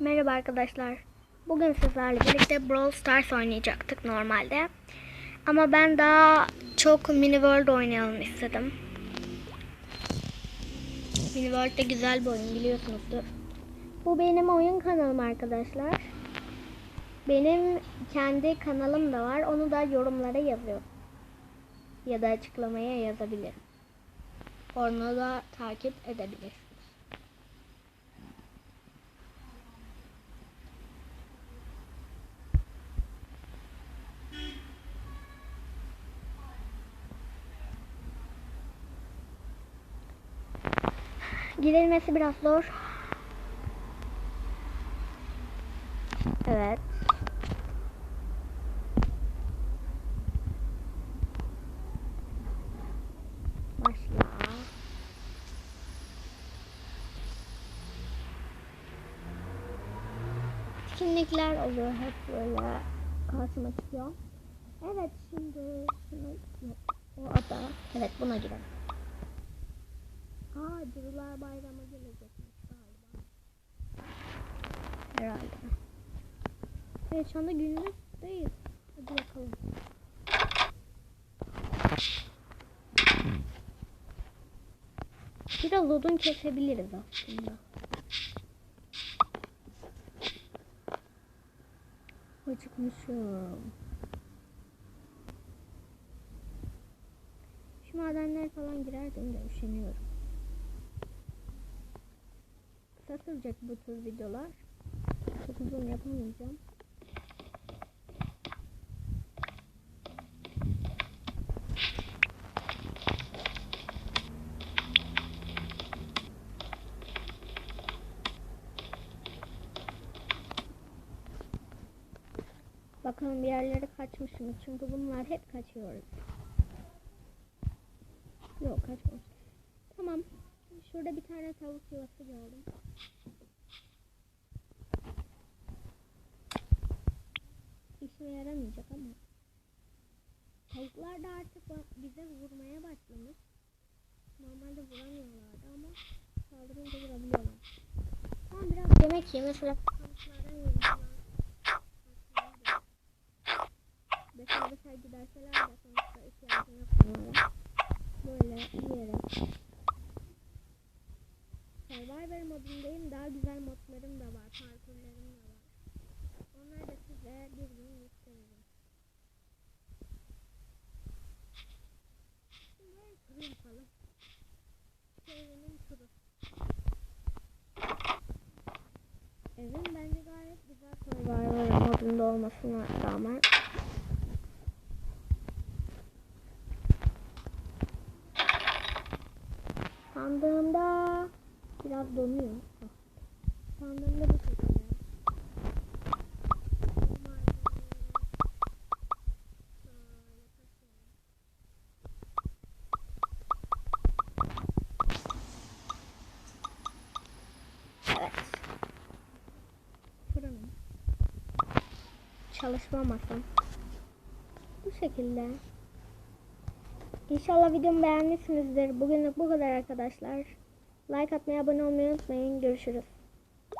Merhaba arkadaşlar. Bugün sizlerle birlikte Brawl Stars oynayacaktık normalde. Ama ben daha çok Mini World oynayalım istedim. Mini World de güzel bir oyun biliyorsunuzdur. Bu benim oyun kanalım arkadaşlar. Benim kendi kanalım da var. Onu da yorumlara yazıyorum. Ya da açıklamaya yazabilirim. Onu da takip edebilirsiniz. Girilmesi biraz zor. Evet. Başla. Etkinlikler oluyor hep böyle karşıma çıkıyor. Evet şimdi şunu. O ada. Evet buna girelim. Aa Cadılar Bayramı gelecekmiş galiba. Herhalde. Evet şu anda günlükteyiz. Hadi bakalım. Biraz odun kesebiliriz aslında. Acıkmışım. Şu madenler falan girerdim de üşeniyorum. Kısa sürecek bu tür videolar. Çok uzun yapamayacağım. Bakalım bir yerlere kaçmışım. Çünkü bunlar hep kaçıyoruz. Yok kaçmamış. Tamam. Şurada bir tane tavuk yuvası gördüm. Tavuklar da artık bize vurmaya başlamış. Normalde vuramıyorlardı ama saldırınca vurabiliyorlar. Tamam biraz yemek ye. Mesela tavuklardan yiyelim. Mesela mesela giderseler de sonuçta ihtiyacım yok onlara. Böyle yiyerek. Survivor modundayım. Daha güzel modlarım da var. Parkurlarım da var. Onları da size Modunda olmasına rağmen. Sandığımda biraz donuyor. Sandığımda bu şekilde. Evet. Fırınım. Çalışma masam. Bu şekilde. İnşallah videomu beğenmişsinizdir. Bugünlük bu kadar arkadaşlar. Like atmayı, abone olmayı unutmayın. Görüşürüz.